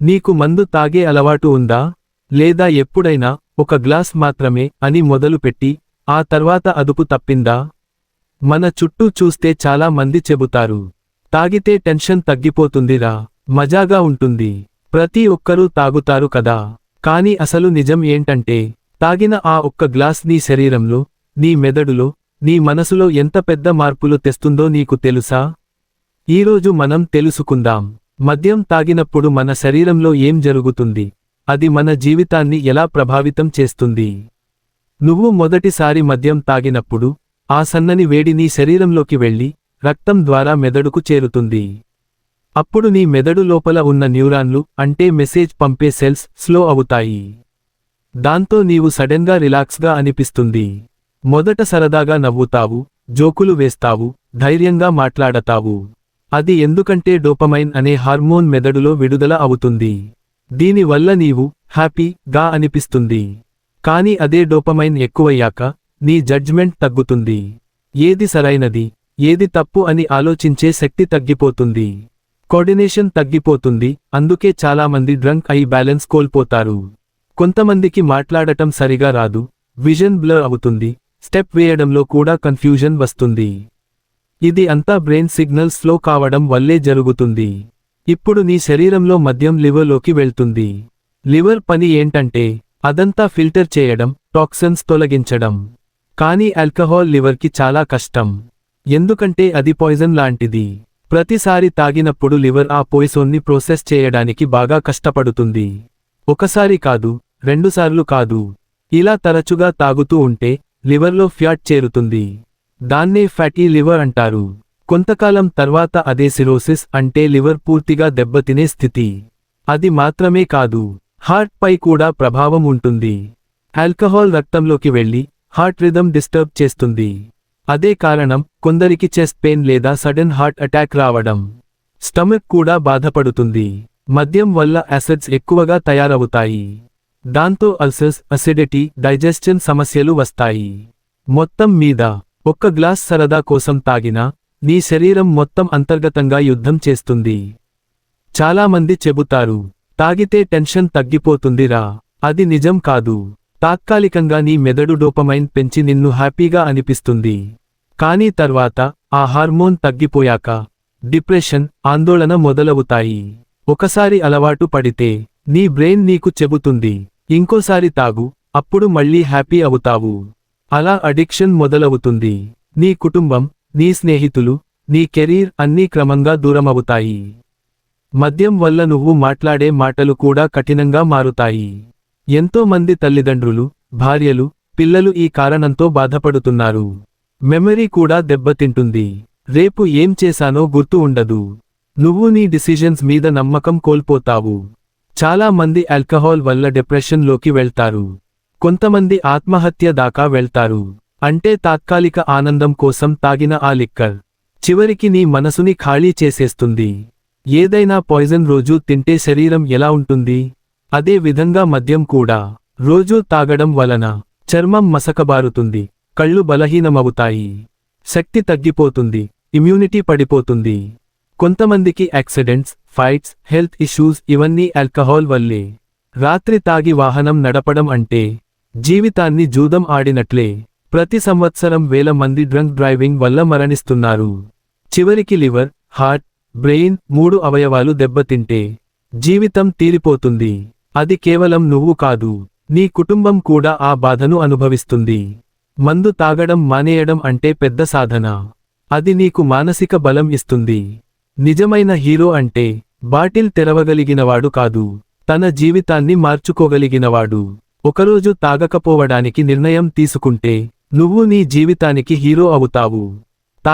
నీకు మందు తాగే అలవాటు ఉందా? లేదా ఎప్పుడైనా ఒక గ్లాస్ మాత్రమే అని మొదలుపెట్టి ఆ తర్వాత అదుపు తప్పిందా? మన చుట్టూ చూస్తే చాలా మంది చెబుతారు తాగితే టెన్షన్ తగ్గిపోతుందిరా మజాగా ఉంటుంది ప్రతి ఒక్కరూ తాగుతారు కదా. కాని అసలు నిజం ఏంటంటే తాగిన ఆ ఒక్క గ్లాస్ నీ శరీరంలో నీ మెదడులో నీ మనసులో ఎంత పెద్ద మార్పులు తెస్తుందో నీకు తెలుసా? ఈరోజు మనం తెలుసుకుందాం. మద్యం తాగినప్పుడు మన శరీరంలో ఏం జరుగుతుంది? అది మన జీవితాన్ని ఎలా ప్రభావితం చేస్తుంది? నువ్వు మొదటిసారి మద్యం తాగినప్పుడు ఆ సన్నని వేడి నీ శరీరంలోకి వెళ్ళి రక్తం ద్వారా మెదడుకు చేరుతుంది. అప్పుడు నీ మెదడు లోపల ఉన్న న్యూరాన్లు అంటే మెసేజ్ పంపే సెల్స్ స్లో అవుతాయి. దాంతో నీవు సడెన్గా రిలాక్స్గా అనిపిస్తుంది. మొదట సరదాగా నవ్వుతావు జోకులు వేస్తావు ధైర్యంగా మాట్లాడతావు. అది ఎందుకంటే డోపమైన్ అనే హార్మోన్ మెదడులో విడుదల అవుతుంది. దీనివల్ల నీవు హ్యాపీ గా అనిపిస్తుంది. కాని అదే డోపమైన్ ఎక్కువయ్యాక నీ జడ్జ్మెంట్ తగ్గుతుంది. ఏది సరైనది ఏది తప్పు అని ఆలోచించే శక్తి తగ్గిపోతుంది. కోఆర్డినేషన్ తగ్గిపోతుంది అందుకే చాలామంది డ్రంక్ అయి బ్యాలెన్స్ కోల్పోతారు. కొంతమందికి మాట్లాడటం సరిగా రాదు విజన్ బ్లర్ అవుతుంది స్టెప్ వేయడంలో కూడా కన్ఫ్యూజన్ వస్తుంది. ఇది అంతా బ్రెయిన్ సిగ్నల్ స్లో కావడం వల్లే జరుగుతుంది. ఇప్పుడు నీ శరీరంలో మద్యం లివర్లోకి వెళ్తుంది. లివర్ పని ఏంటంటే అదంతా ఫిల్టర్ చేయడం టాక్సిన్స్ తొలగించడం. కానీ ఆల్కహాల్ లివర్కి చాలా కష్టం. ఎందుకంటే అది పాయిజన్ లాంటిది. ప్రతిసారి తాగినప్పుడు లివర్ ఆ పోయిసోన్ని ప్రోసెస్ చేయడానికి బాగా కష్టపడుతుంది. ఒకసారి కాదు రెండుసార్లు కాదు. ఇలా తరచుగా తాగుతూ ఉంటే లివర్లో ఫ్యాట్ చేరుతుంది. దాన్నే ఫ్యాటీ లివర్ అంటారు. కొంతకాలం తర్వాత అదే సిరోసిస్ అంటే లివర్ పూర్తిగా దెబ్బతినే స్థితి. అది మాత్రమే కాదు హార్ట్ పై కూడా ప్రభావం ఉంటుంది. ఆల్కహాల్ రక్తంలోకి వెళ్ళి హార్ట్ రిథమ్ డిస్టర్బ్ చేస్తుంది. అదే కారణం కొందరికి చెస్ట్ పెయిన్ లేదా సడన్ హార్ట్ అటాక్ రావడం. స్టమక్ కూడా బాధపడుతుంది. మద్యం వల్ల యాసిడ్స్ ఎక్కువగా తయారవుతాయి. దాంతో అల్సర్స్ అసిడిటీ డైజెస్షన్ సమస్యలు వస్తాయి. మొత్తం మీద ఒక్క గ్లాస్ సరదా కోసం తాగినా నీ శరీరం మొత్తం అంతర్గతంగా యుద్ధం చేస్తుంది. చాలామంది చెబుతారు తాగితే టెన్షన్ తగ్గిపోతుందిరా అది నిజం కాదు. తాత్కాలికంగా నీ మెదడు డోపమైన్ పెంచి నిన్ను హ్యాపీగా అనిపిస్తుంది. కానీ తర్వాత ఆ హార్మోన్ తగ్గిపోయాక డిప్రెషన్ ఆందోళన మొదలవుతాయి. ఒకసారి అలవాటు పడితే నీ బ్రెయిన్ నీకు చెబుతుంది ఇంకోసారి తాగు అప్పుడు మళ్ళీ హ్యాపీ అవుతావు. అలా అడిక్షన్ మొదలవుతుంది. నీ కుటుంబం నీ స్నేహితులు నీ కెరీర్ అన్నీ క్రమంగా దూరమవుతాయి. మద్యం వల్ల నువ్వు మాట్లాడే మాటలు కూడా కఠినంగా మారుతాయి. ఎంతో మంది తల్లిదండ్రులు భార్యలు పిల్లలు ఈ కారణంతో బాధపడుతున్నారు. మెమరీ కూడా దెబ్బతింటుంది. రేపు ఏం చేశానో గుర్తు ఉండదు. నువ్వు నీ డిసిజన్స్ మీద నమ్మకం కోల్పోతావు. చాలా మంది ఆల్కహాల్ వల్ల డిప్రెషన్లోకి వెళ్తారు. కొంతమంది ఆత్మహత్య దాకా వెళ్తారు. అంటే తాత్కాలిక ఆనందం కోసం తాగిన ఆ లిక్కర్. చివరికి నీ మనసుని ఖాళీ చేసేస్తుంది. ఏదైనా పాయిజన్ రోజూ తింటే శరీరం ఎలా ఉంటుంది? అదే విధంగా మద్యం కూడా. రోజూ తాగడం వలన చర్మం మసకబారుతుంది. కళ్ళు బలహీనమవుతాయి. శక్తి తగ్గిపోతుంది. ఇమ్యూనిటీ పడిపోతుంది. కొంతమందికి యాక్సిడెంట్స్ ఫైట్స్ హెల్త్ ఇష్యూస్ ఇవన్నీ ఆల్కహాల్ వల్లే. రాత్రి తాగి వాహనం నడపడం అంటే జీవితాన్ని జూదం ఆడినట్లే ప్రతి సంవత్సరం వేల మంది డ్రంక్ డ్రైవింగ్ వల్ల మరణిస్తున్నారు. చివరికి లివర్ హార్ట్ బ్రెయిన్ మూడు అవయవాలు దెబ్బతింటే జీవితం తీరిపోతుంది. అది కేవలం నువ్వు కాదు నీ కుటుంబం కూడా ఆ బాధను అనుభవిస్తుంది. మందు తాగడం మానేయడం అంటే పెద్ద సాధన. అది నీకు మానసిక బలం ఇస్తుంది. నిజమైన హీరో అంటే బాటిల్ తెరవగలిగినవాడు కాదు తన జీవితాన్ని మార్చుకోగలిగినవాడు. ఒకరోజు తాగకపోవడానికి నిర్ణయం తీసుకుంటే నువ్వు నీ జీవితానికి హీరో అవుతావు.